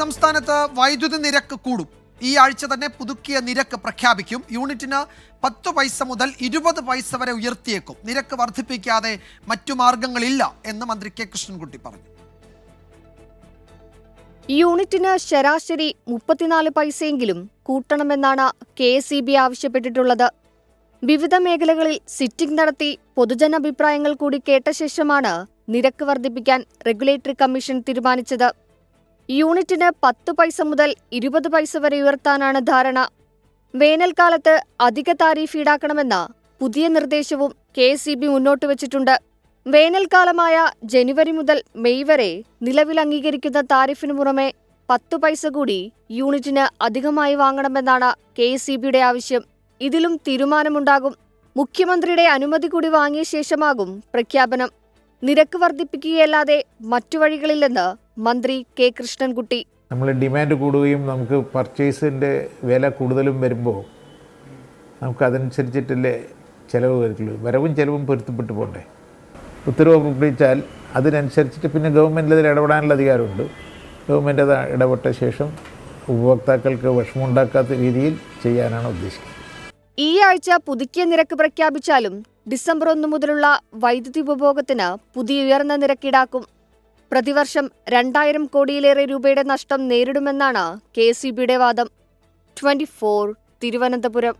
സംസ്ഥാനത്ത് വൈദ്യുതി നിരക്ക് കൂടും. ഈ ആഴ്ച തന്നെ പുതുക്കിയ നിരക്ക് പ്രഖ്യാപിക്കും. യൂണിറ്റിന് പത്ത് പൈസ മുതൽ ഇരുപത് പൈസ വരെ ഉയർത്തിയേക്കും. നിരക്ക് വർദ്ധിപ്പിക്കാതെ മറ്റു മാർഗങ്ങളില്ല എന്ന് മന്ത്രി കെ കൃഷ്ണൻകുട്ടി പറഞ്ഞു. യൂണിറ്റിന് ശരാശരി മുപ്പത്തിനാല് പൈസയെങ്കിലും കൂട്ടണമെന്നാണ് കെ എസ് ഇ ബി ആവശ്യപ്പെട്ടിട്ടുള്ളത്. വിവിധ മേഖലകളിൽ സിറ്റിംഗ് നടത്തി പൊതുജന അഭിപ്രായങ്ങൾ കൂടി കേട്ട ശേഷമാണ് നിരക്ക് വർദ്ധിപ്പിക്കാൻ റെഗുലേറ്ററി കമ്മീഷൻ തീരുമാനിച്ചത്. യൂണിറ്റിന് പത്ത് പൈസ മുതൽ ഇരുപത് പൈസ വരെ ഉയർത്താനാണ് ധാരണ. വേനൽക്കാലത്ത് അധിക താരീഫ് ഈടാക്കണമെന്ന പുതിയ നിർദ്ദേശവും കെ എസ് മുന്നോട്ട് വച്ചിട്ടുണ്ട്. വേനൽക്കാലമായ ജനുവരി മുതൽ മെയ് വരെ നിലവിൽ അംഗീകരിക്കുന്ന താരിഫിനു പുറമെ പത്തു പൈസ കൂടി യൂണിറ്റിന് അധികമായി വാങ്ങണമെന്നാണ് കെ എസ് ബിയുടെ ആവശ്യം. ഇതിലും തീരുമാനമുണ്ടാകും. മുഖ്യമന്ത്രിയുടെ അനുമതി കൂടി വാങ്ങിയ ശേഷമാകും പ്രഖ്യാപനം. നിരക്ക് വർദ്ധിപ്പിക്കുകയല്ലാതെ മറ്റു വഴികളില്ലെന്ന് മന്ത്രി കെ കൃഷ്ണൻകുട്ടി. നമ്മൾ ഡിമാൻഡ് കൂടുകയും നമുക്ക് പർച്ചേസിന്റെ വില കൂടുതലും വരുമ്പോൾ നമുക്ക് അതനുസരിച്ചിട്ടല്ലേ ചിലവ് വരുള്ളൂ വരവും ചിലവും പൊരുത്തപ്പെട്ടു പോകണ്ടേ ഉത്തരവ് പുറപ്പെടുവിച്ചാൽ അതിനനുസരിച്ചിട്ട് പിന്നെ ഗവൺമെന്റ് അതിൽ ഇടപെടാനുള്ള അധികാരമുണ്ട്. ഗവൺമെന്റ് അത് ഇടപെട്ട ശേഷം ഉപഭോക്താക്കൾക്ക് വിഷമമുണ്ടാക്കാത്ത രീതിയിൽ ചെയ്യാനാണ് ഉദ്ദേശിക്കുന്നത്. ഈ ആഴ്ച പുതുക്കിയ നിരക്ക് പ്രഖ്യാപിച്ചാലും ഡിസംബർ ഒന്ന് മുതലുള്ള വൈദ്യുതി ഉപഭോഗത്തിന് പുതിയ ഉയർന്ന നിരക്കീടാക്കും. പ്രതിവർഷം രണ്ടായിരം കോടിയിലേറെ രൂപയുടെ നഷ്ടം നേരിടുമെന്നാണ് കെ സി ബിയുടെ വാദം. Twenty four Thiruvananthapuram.